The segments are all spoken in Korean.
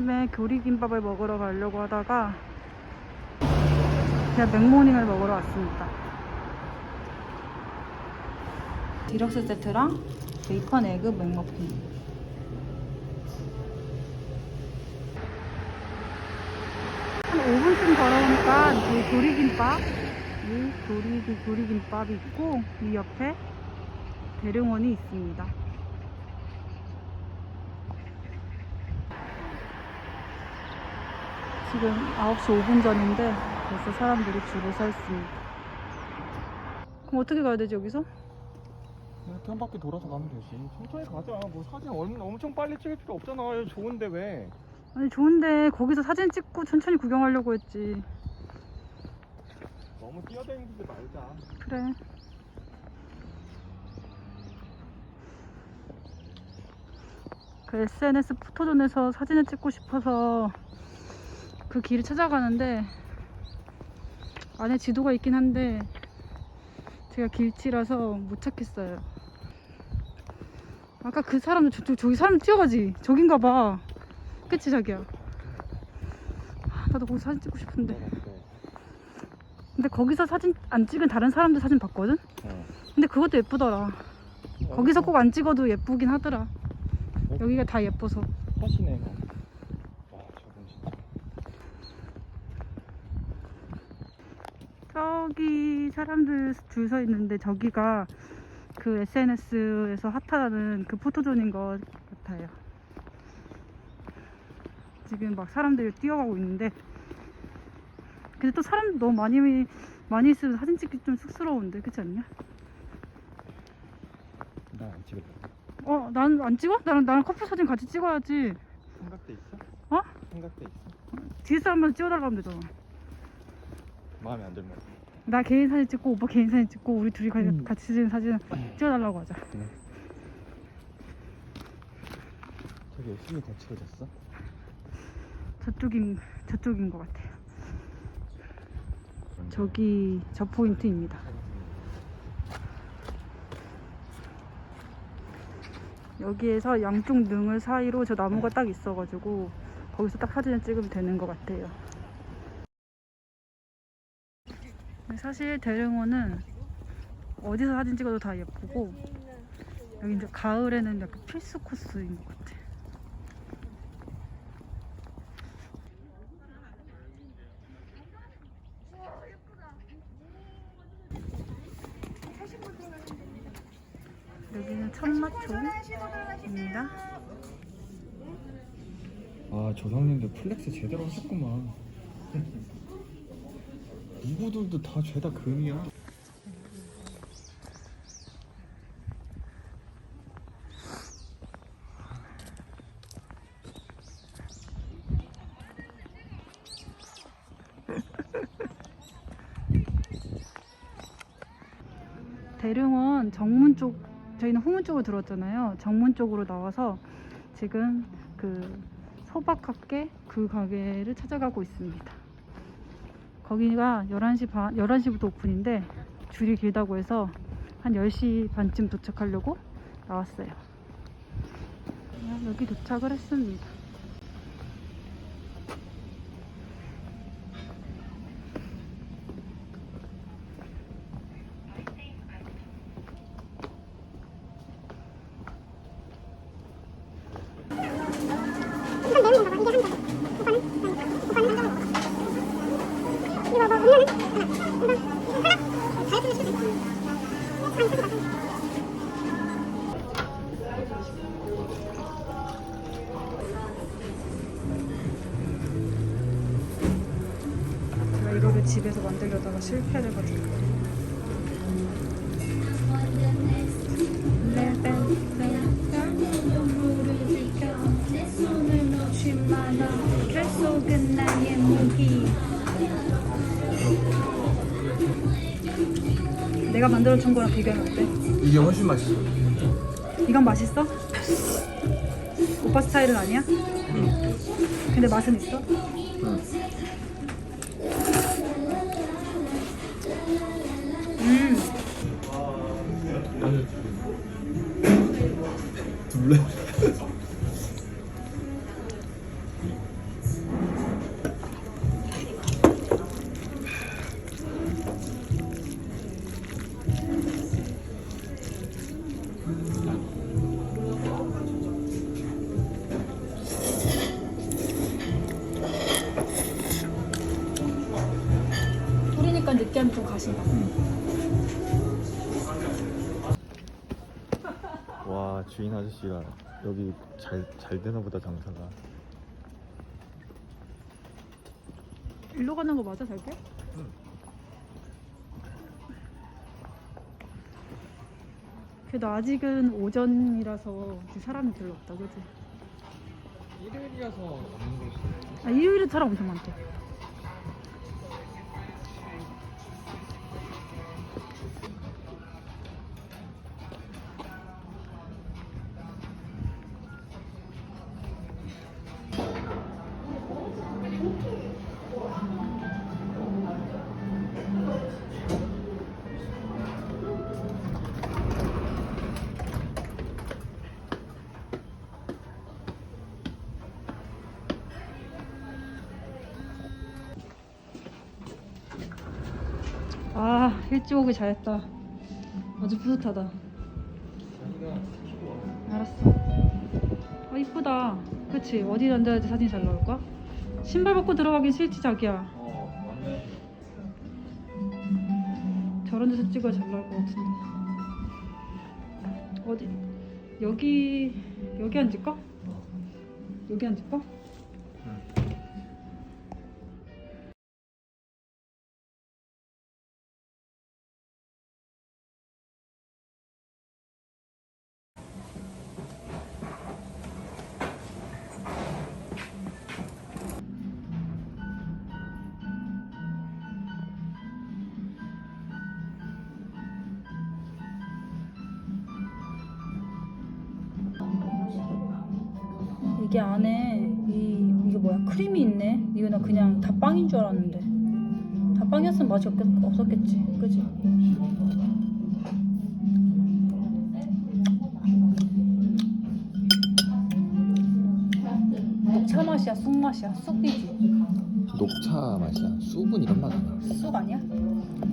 점심에 교리김밥을 먹으러 가려고 하다가 그냥 맥모닝을 먹으러 왔습니다. 디럭스 세트랑 베이컨 에그 맥머핀. 한 5분쯤 걸어오니까 이 조리김밥, 이 조리, 조리김밥이 있고 이 옆에 대릉원이 있습니다. 지금 9시 5분 전인데 벌써 사람들이 줄을 서 있습니다. 그럼 어떻게 가야 되지 여기서? 한 바퀴 돌아서 가면 되지. 천천히 가자. 뭐 사진 엄, 엄청 빨리 찍을 필요 없잖아. 좋은데 왜? 아니 좋은데 거기서 사진 찍고 천천히 구경하려고 했지. 너무 뛰어다니지 말자. 그래. 그 SNS 포토존에서 사진을 찍고 싶어서 그 길을 찾아가는데 안에 지도가 있긴 한데 제가 길치라서 못 찾겠어요. 아까 그 사람도 저쪽 저기 사람 뛰어가지 저긴가 봐. 그치 자기야. 아, 나도 거기 사진 찍고 싶은데. 근데 거기서 사진 안 찍은 다른 사람들 사진 봤거든? 어. 근데 그것도 예쁘더라. 거기서 꼭 안 찍어도 예쁘긴 하더라. 여기가 다 예뻐서. 하시네. 이거. 와, 저건 진짜. 저기 사람들 줄 서 있는데 저기가 그 SNS에서 핫하다는 그 포토존인 것 같아요. 지금 막 사람들이 뛰어가고 있는데 근데 또 사람 너무 많이 많이 있으면 사진 찍기 좀 쑥스러운데 그렇지 않냐? 나 안 찍을래. 어, 난 안 찍어? 나는 나는 커플 사진 같이 찍어야지. 생각돼 있어? 어? 생각돼 있어? 뒤에 사람만 찍어달라고 하면 되잖아. 마음에 안 들면. 나 개인 사진 찍고 오빠 개인 사진 찍고 우리 둘이 같이, 음. 같이 찍은 사진 찍어달라고 하자. 저기 열심히 더 찍어졌어? 저쪽인 저쪽인 것 같아요. 저기 저 포인트입니다. 여기에서 양쪽 능을 사이로 저 나무가 딱 있어가지고 거기서 딱 사진을 찍으면 되는 것 같아요. 사실 대릉원은 어디서 사진 찍어도 다 예쁘고 여기 이제 가을에는 약간 필수 코스인 것 같아. 여기는 천마초입니다. 아, 저 형님들 플렉스 제대로 하셨구만. 이구들도 다 죄다 금이야. 대릉원 정문 쪽 저희는 후문 쪽으로 들어왔잖아요. 정문 쪽으로 나와서 지금 그 소박학계 그 가게를 찾아가고 있습니다. 거기가 11시 반 11시부터 오픈인데 줄이 길다고 해서 한 10시 반쯤 도착하려고 나왔어요. 여기 도착을 했습니다. 집에서 만들려다가 실패를 가지고 내가 만들어준 거랑 비교하면 어때? 이게 훨씬 맛있어. 이건 맛있어? 오빠 스타일은 아니야? 근데 맛은 있어? 음, 둘레. 주인 아저씨가 여기 잘 잘 되나 보다 장사가. 일로 가는 거 맞아, 잘게? 응. 그래도 아직은 오전이라서 사람이 별로 없다, 그지? 일요일이라서 없는 걸 수도 있어. 아, 일요일에 사람 엄청 많대. 일찍 오기 잘했다. 아주 뿌듯하다. 알았어. 아, 이쁘다. 그치? 어디 앉아야지 사진 잘 나올까? 신발 벗고 들어가긴 싫지, 자기야. 어. 저런 데서 찍어야 잘 나올 것 같은데. 어디? 여기, 여기 앉을까? 여기 앉을까? 이게 안에 이 이게 뭐야 크림이 있네. 이거 나 그냥 다 빵인 줄 알았는데 다 빵이었으면 맛이 없겠, 없었겠지, 그지? 녹차 맛이야, 쑥 맛이야, 쑥이지. 녹차 맛이야. 쑥은 이런 맛 아니야. 쑥 아니야?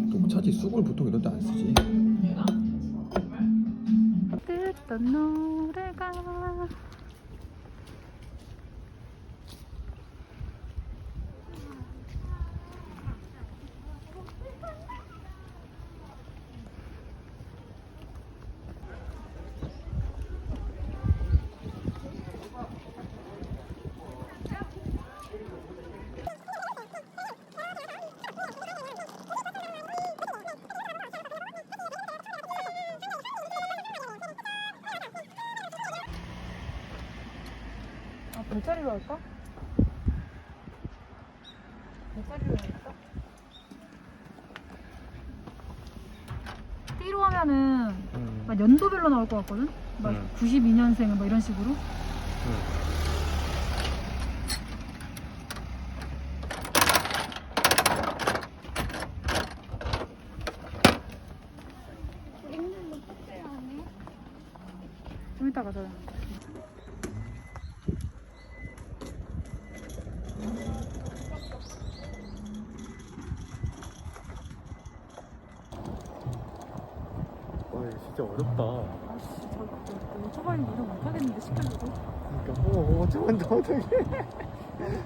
녹차지 쑥을 보통 이런 데 안 쓰지. 듣던 노래가 아 별자리로 할까? 별자리로 할까? 띠로 하면은 막 연도별로 나올 것 같거든? 막 음. 92년생 뭐 이런 식으로 좀 이따 가자 와 이거 진짜 어렵다. 아씨 저 오토바이 이름 못하겠는데 시켜줘도 그러니까 어 어쩌면 더 어떡해.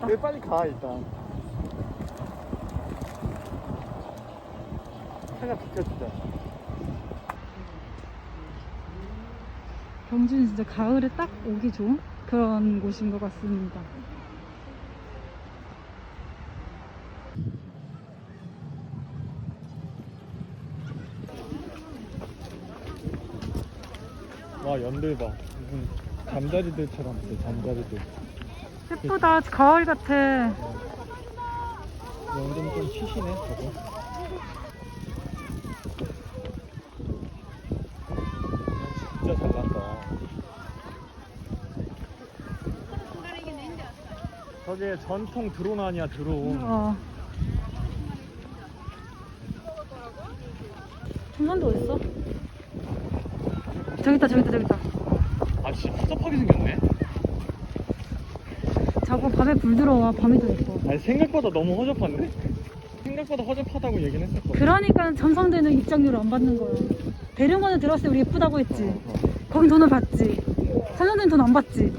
왜 빨리 가 일단. 차가 비켜주자. 경주는 진짜 가을에 딱 오기 좋은 그런 곳인 것 같습니다. 와 연들 봐. 무슨 잠자리들처럼 있어 잠자리들. 예쁘다. 가을 같아. 연좀 좀 쉬시네 저거. 진짜 잘 난다. 저게 전통 드론 아니야 드론. 어. 청산도 어딨어? 저기 있다, 저기 있다, 저기 있다. 아 진짜 복잡하게 생겼네. 자꾸 밤에 불 들어와. 밤이 더 예뻐. 아니 생각보다 너무 허접한데? 생각보다 허접하다고 얘기는 했었거든. 그러니까 전성대는 입장료를 안 받는 거야. 배려만에 들었을 때 우리 예쁘다고 했지. 어, 어. 거긴 돈을 받지. 사장님 돈안 받지.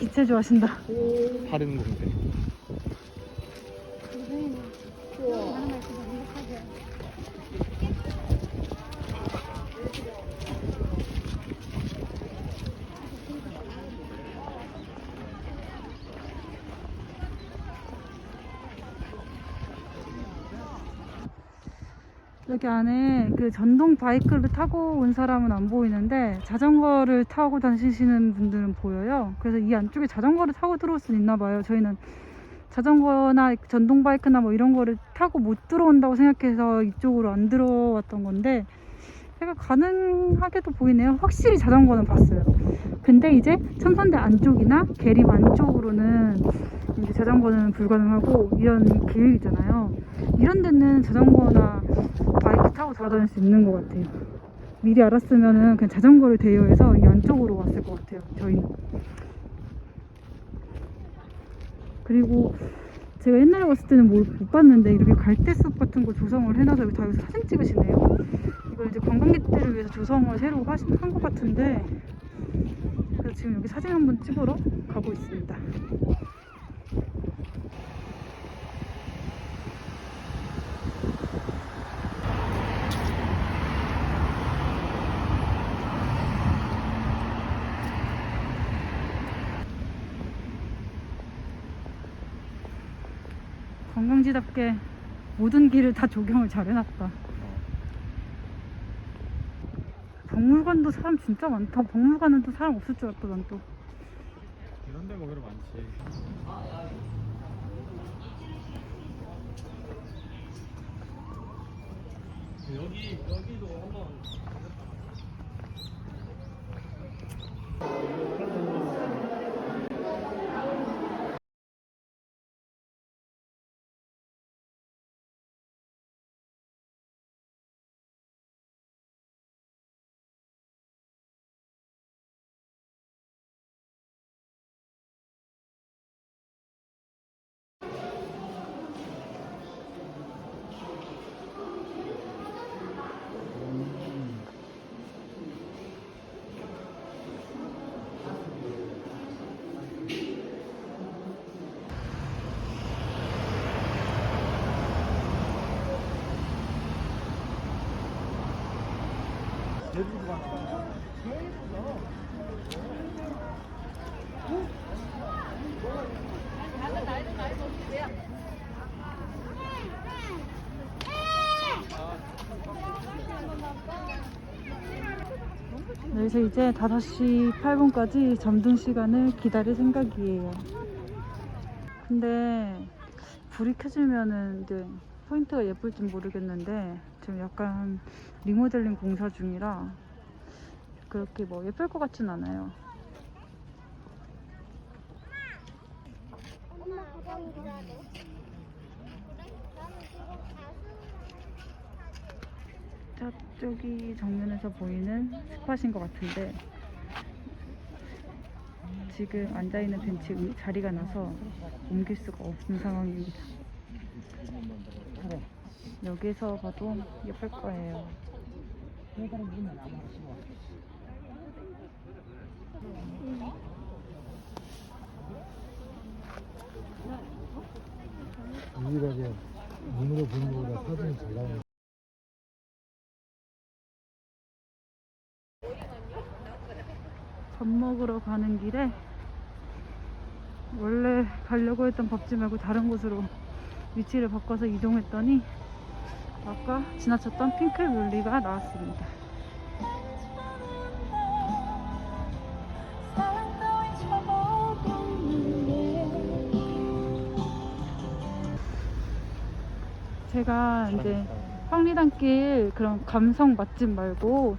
기체 좋아하신다. 다른 건데. 여기 안에 그 전동 바이크를 타고 온 사람은 안 보이는데 자전거를 타고 다니시는 분들은 보여요. 그래서 이 안쪽에 자전거를 타고 들어올 수는 있나 봐요. 저희는 자전거나 전동 바이크나 뭐 이런 거를 타고 못 들어온다고 생각해서 이쪽으로 안 들어왔던 건데 제가 가능하게도 보이네요. 확실히 자전거는 봤어요. 근데 이제 첨선대 안쪽이나 계림 안쪽으로는 이제 자전거는 불가능하고 이런 길 있잖아요. 이런 데는 자전거나 바이크 타고 돌아다닐 수 있는 것 같아요. 미리 알았으면은 그냥 자전거를 대여해서 이 안쪽으로 왔을 것 같아요. 저희는. 그리고 제가 옛날에 봤을 때는 뭘못 봤는데 이렇게 갈대숲 같은 거 조성을 해놔서 다 여기서 사진 찍으시네요. 이걸 이제 관광객들을 위해서 조성을 새로 하신 한것 같은데 그래서 지금 여기 사진 한번 찍으러 가고 있습니다. 관광지답게 모든 길을 다 조경을 잘 해놨다. 박물관도 사람 진짜 많다. 박물관은 또 사람 없을 줄 알았다, 난 또. 이런 데가 오히려 많지. 여기 여기도 한번 네, 그래서 이제 5시 8분까지 점등 시간을 기다릴 생각이에요. 근데 불이 켜지면은 이제 포인트가 예쁠지 모르겠는데 지금 약간 리모델링 공사 중이라 그렇게 뭐 예쁠 것 같진 않아요. 저쪽이 정면에서 보이는 스팟인 것 같은데 지금 앉아있는 벤치 음- 자리가 나서 옮길 수가 없는 상황입니다. 여기서 봐도 예쁠 거예요. 유일하게 눈으로 보는 것보다 사진이 잘 나오는 밥 먹으러 가는 길에 원래 가려고 했던 밥집 말고 다른 곳으로 위치를 바꿔서 이동했더니 아까 지나쳤던 핑클뮬리가 나왔습니다. 제가 이제 황리단길 그런 감성 맛집 말고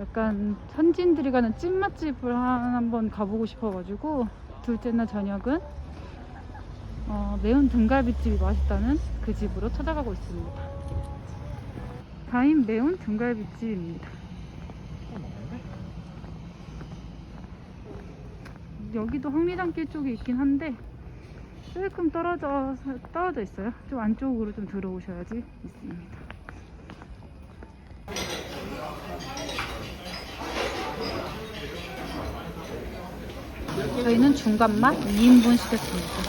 약간 현지인들이 가는 찐 맛집을 한- 한번 가보고 싶어가지고 둘째 날 저녁은 어, 매운 등갈비집이 맛있다는 그 집으로 찾아가고 있습니다. 다인 매운 등갈비집입니다. 여기도 황리단길 쪽에 있긴 한데 조금 떨어져 떨어져 있어요. 좀 안쪽으로 좀 들어오셔야지 있습니다. 저희는 중간맛 2인분 시켰습니다.